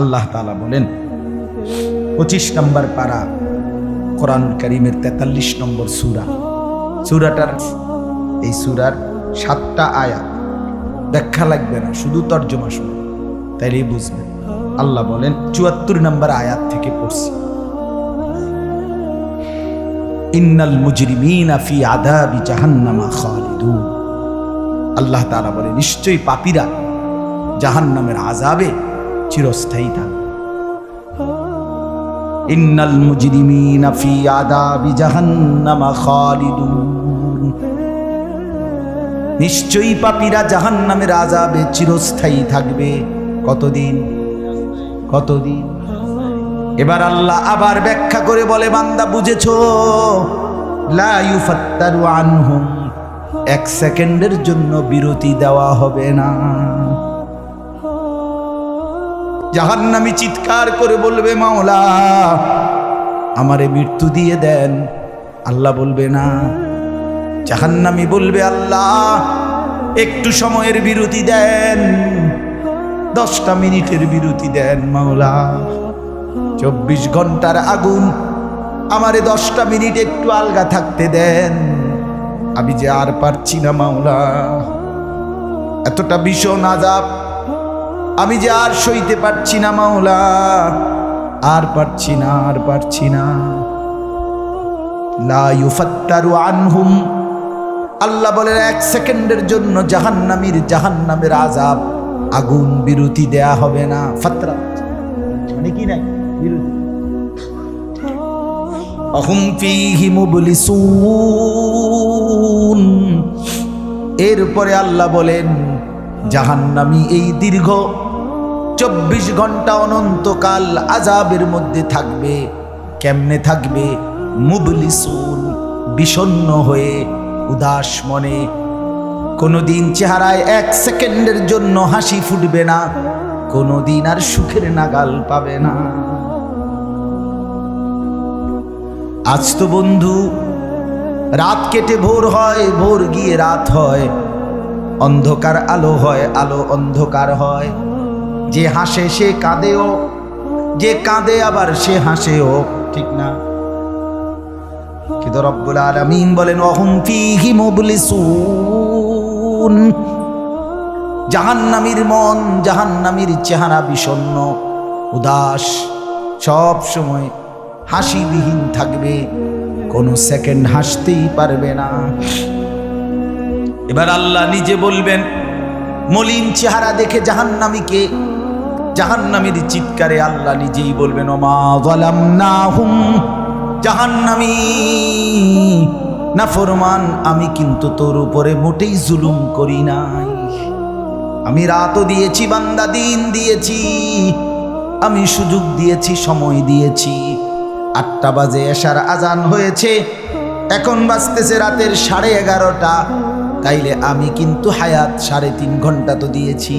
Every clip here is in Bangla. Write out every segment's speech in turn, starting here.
আল্লাহ তালা বলেন, পঁচিশ নম্বর পারা কোরআন করিমের তেতাল্লিশ নম্বর সুরা। সুরাটার, এই সুরার সাতটা আয়াত, ব্যাখ্যা লাগবে না, শুধু তর্জমা শুনুন তাইলেই বুঝবেন আল্লাহ বলেন, চুয়াত্তর নম্বর আয়াত থেকে পড়ছি। ইন্নাল মুজরিমিনা ফি জাহান্নামা খালিদুন। আল্লাহ তাআলা বলে, নিশ্চয়ই পাপীরা জাহান্নামের আযাবে চিরস্থায়ী থাকবে ইন্নাল মুজরিমিনা ফি আদাবি জাহান্নামা খালিদুন। নিশ্চয়ই পাপীরা জাহান্নামের আযাবে চিরস্থায়ী থাকবে। কতদিন? কতদিন? এবার আল্লাহ আবার ব্যাখ্যা করে বলে, বান্দা, বুঝেছ? লা ইউফাত্তারু আনহুম। এক সেকেন্ডের জন্য বিরতি দেওয়া হবে না। জাহান্নামি চিৎকার করে বলবে, মাওলা, আমারে মৃত্যু দিয়ে দেন। আল্লাহ বলবে, না। জাহান্নামি বলবে, আল্লাহ, একটু সময়ের বিরতি দেন। দশটা মিনিটের বিরতি দেন, মাওলা। চব্বিশ ঘণ্টার আগুন, আমারে দশটা মিনিট একটু আলগা থাকতে দেন। আমি যে আর পারছি না, মাওলা। এতটা ভীষণ আজাব। আমি যে আর সইতে পারছি না, মাওলা। আর পারছি না, আর পারছি না। লা ইউফাত্তারু আনহুম। আল্লাহ বলেন, এক সেকেন্ডের জন্য জাহান্নামীর জাহান্নামের আজাব আগুন বিরতি দেয়া হবে না। ফাতরা। মানে কি নাই? বিরতি। অহুম ফীহি মুবলিসুন। এরপরে আল্লাহ বলেন, জাহান্নামী এই দীর্ঘ চব্বিশ ঘণ্টা অনন্তকাল আজাবের মধ্যে থাকবে। কেমনে থাকবে? মুবলিসুন, বিষণ্ণ হয়ে, উদাস মনে। কোনোদিন চেহারায় এক সেকেন্ডের জন্য হাসি ফুটবে না, কোনোদিন আর সুখের নাগাল পাবে না। আজ তো বন্ধু, রাত কেটে ভোর হয়, ভোর গিয়ে রাত হয়। অন্ধকার আলো হয়, আলো অন্ধকার হয়। যে হাসে সে কাঁদেও, যে কাঁদে আবার সে হাসেও, ঠিক না? কিন্তু রব্বুল আলামিন বলেন, অহম ফিহি মুবলিসুন। জাহান্নামীর মন, জাহান্নামীর চেহারা বিষণ্ণ উদাস। সব সময় হাসিবিহীন থাকবে, কোনো সেকেন্ড হাসতেই পারবে না। এবার আল্লাহ নিজে বলবেন, মলিন চেহারা দেখে জাহান্নামীকে জাহান্নামীর চিৎকারে আল্লাহ নিজেই বলবেন জাহান্নামী, না ফরমান, আমি কিন্তু তোর উপরে মোটেই জুলুম করি নাই। আমি রাতও দিয়েছি, বান্দা দিন দিয়েছি, আমি সুযোগ দিয়েছি, সময় দিয়েছি। আটটা বাজে এসার আজান হয়েছে, এখন বাজতেছে রাতের সাড়ে এগারোটা। তাইলে আমি কিন্তু হায়াত সাড়ে তিন ঘণ্টা তো দিয়েছি।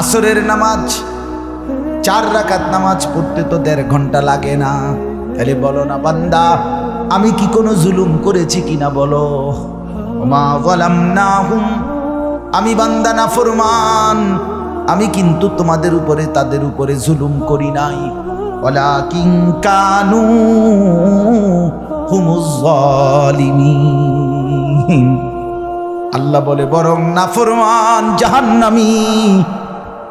আসরের নামাজ, চার রাকাত নামাজ পড়তে তো দেড় ঘণ্টা লাগে না। তাহলে বলো না, বান্দা, আমি কি কোনো জুলুম করেছি কিনা বলো? মা বলাম না হুম আমি বান্দা না ফরমান, আমি কিন্তু তোমাদের উপরে, তাদের উপরে জুলুম করি নাই। ওলা কিং কানু আল্লাহ বলে, বরং না ফরমান জাহান্নামী।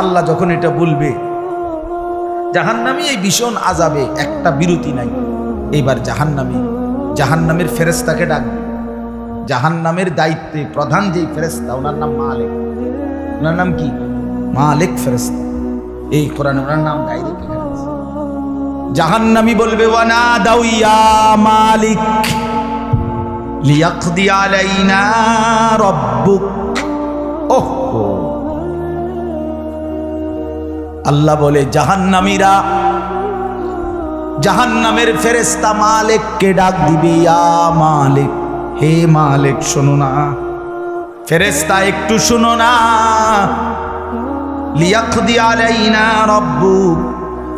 আল্লাহ যখন এটা বলবে, জাহান্নামি এই ভীষণ আজাবে একটা বিরতি নাই। এইবার জাহান্নামি, জাহান্নামের ফেরেস্তাকে ডাকবে জাহান্নামের দায়িত্বে প্রধান যেই ফেরেস্তা ওনার নাম মালেক। ওনার নাম কি? মালেক ফেরেস্তা এই কোরআনে ওনার নাম ডাইরেক্ট। জাহান্নামি বলবে ওয়ানা মালিক, লিয়াকদি রব্বুক। ওহ আল্লাহ বলে, জাহান্নামীরা, জাহান্নামের ফেরেস্তা মালিককে ডাক দিবে, ইয়া মালিক, হে মালিক, শোনো না। ফেরেস্তা একটু শোনো না। লিয়াকদি আলাইনা রব্বুক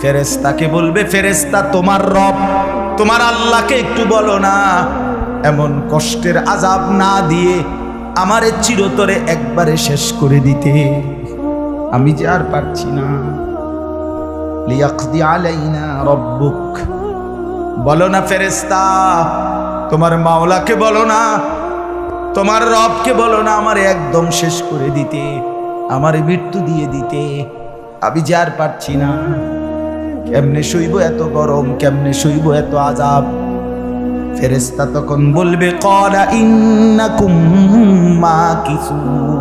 ফেরেস্তাকে বলবে ফেরেস্তা তোমার রব, তোমার আল্লাহকে একটু বলো না। এমন কষ্টের আজাব না দিয়ে আমারে চিরতরে একবারে শেষ করে দিতে। আমি যে আর পারছি না। লিয়াকদি আলাইনা রব্বুক। বলো না ফেরেস্তা তোমার মাওলাকে বলো না, তোমার রবকে বলো না, আমার একদম শেষ করে দিতে, আমার মৃত্যু দিয়ে দিতে। আমি যে আর পারছি না। কেমনে সইব এত গরম, কেমনে সইব এত আজাব ফেরেস্তা তখন বলবে কলা ইন্নাকুম মাকিসুন।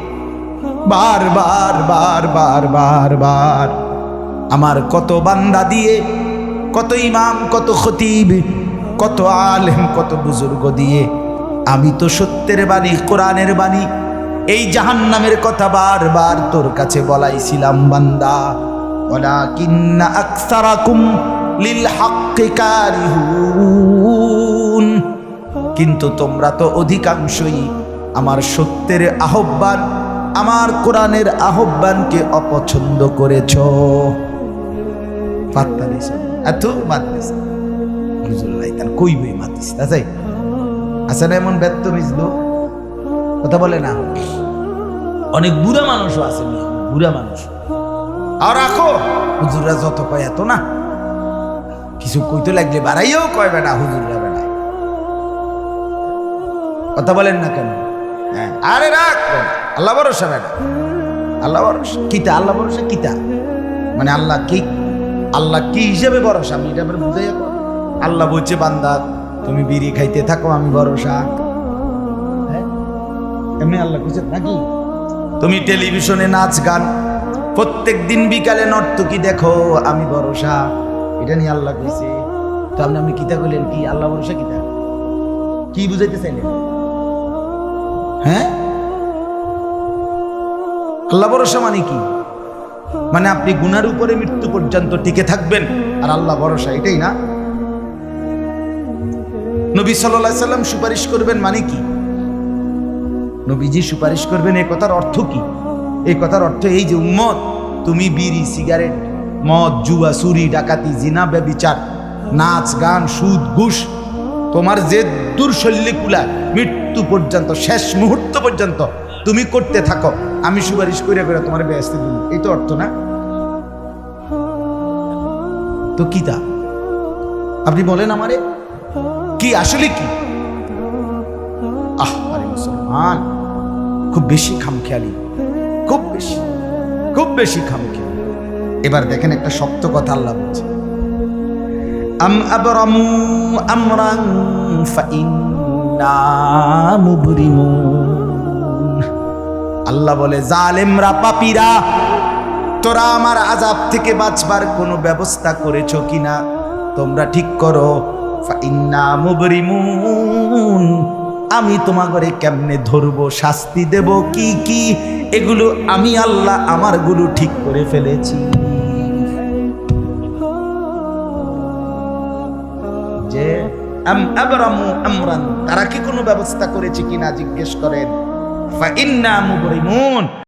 বার বার বার বার বার বার। আমার কত বান্দা দিয়ে, কত ইমাম, কত খতিব, কত আলেম, কত বুজুর্গ দিয়ে, আমি তো সত্যের বাণী, কোরআনের বাণী, এই জাহান্নামের কথা বারবার তোর কাছে বলাইছিলাম, বান্দা। ওয়ালাকিন্না আকসারাকুম লিল হাক্কি কারিহুন। কিন্তু তোমরা তো অধিকাংশই আমার সত্যের আহ্বান আমার কোরআনের আহ্বানকে অপছন্দ করেছ। পাত্তা এত বাদ দিছ হুজুল্লাহ তার মাতিস আছে না, এমন ব্যর্থ মিজলো কথা বলে না। অনেক বুড়া মানুষও আছে বুড়া মানুষ। আর রাখো, হুজুররা যত কয় এত না। কিছু কইতে লাগলে বাড়াইও কয় বেটা, হুজুররা বেটা কথা বলেন না কেন? হ্যাঁ। আরে রাখ। আল্লাহ ভরসা বেটা আল্লাহ ভরসা। কিতা? আল্লাহ ভরসা কিতা? মানে আল্লাহ কি? আল্লাহ কি হিসেবে ভরসা? আমি এটা বুঝাই আল্লাহ বলছে, বান্দা, তুমি বিড়ি খাইতে থাকো, আমি ভরসা। হ্যাঁ? এমনি আল্লাহ বুঝে নাকি? তুমি টেলিভিশনে নাচ, গান প্রত্যেক দিন বিকালে নর্তকী দেখো, আমি ভরসা। এটা নিয়ে আল্লাহ কইছে। তো আপনি আপনি কিতা কইলেন কি? আল্লাহ ভরসা কিতা? কি বুঝাইতে চাইলেন? হ্যাঁ? আল্লাহ ভরসা মানে কি? মানে আপনি গুনার উপরে মৃত্যু পর্যন্ত টিকে থাকবেন, আর আল্লাহ ভরসা এটাই না? নবী সাল্লাহ সাল্লাম সুপারিশ করবেন মানে কি? নবীজি সুপারিশ করবেন এই কথার অর্থ কি? এই কথার অর্থ এই যে, উম্মত, তুমি বিড়ি, সিগারেট, মদ, জুয়া, চুরি, ডাকাতি, জিনা, ব্যবিচার, নাচ, গান, সুদ, ঘুষ, তোমার যে দুর্শল্যে কুলা মৃত্যু পর্যন্ত, শেষ মুহূর্ত পর্যন্ত তুমি করতে থাকো। আমি সুপারিশ করে করে তোমার ব্যস্ত দিন এই তো অর্থ না? তো কি তা? আপনি বলেন আমারে। কি, আসলে কি? আহ, আরে মুসলমান, খুব বেশি খামখেয়ালি, খুব বেশি খুব বেশি খামখেয়ালি। এবার দেখেন একটা শক্ত কথা আল্লাহ বলছে। আম আবরামু আমরান ফাইন্না মুবরিমুন। আল্লাহ বলে, জালেমরা, পাপিরা, তোরা আমার আজাব থেকে বাঁচবার কোনো ব্যবস্থা করেছ কিনা? তোমরা ঠিক করো। ফাইন্না মুবরিমুন। আমি তোমাগরে কেমনে ধরবো, শাস্তি দেব, কি কি? এগুলো আমি, আল্লাহ আমারগুলো ঠিক করে ফেলেছি। আমরান? তারা কি কোনো ব্যবস্থা করেছে কিনা জিজ্ঞেস করেন।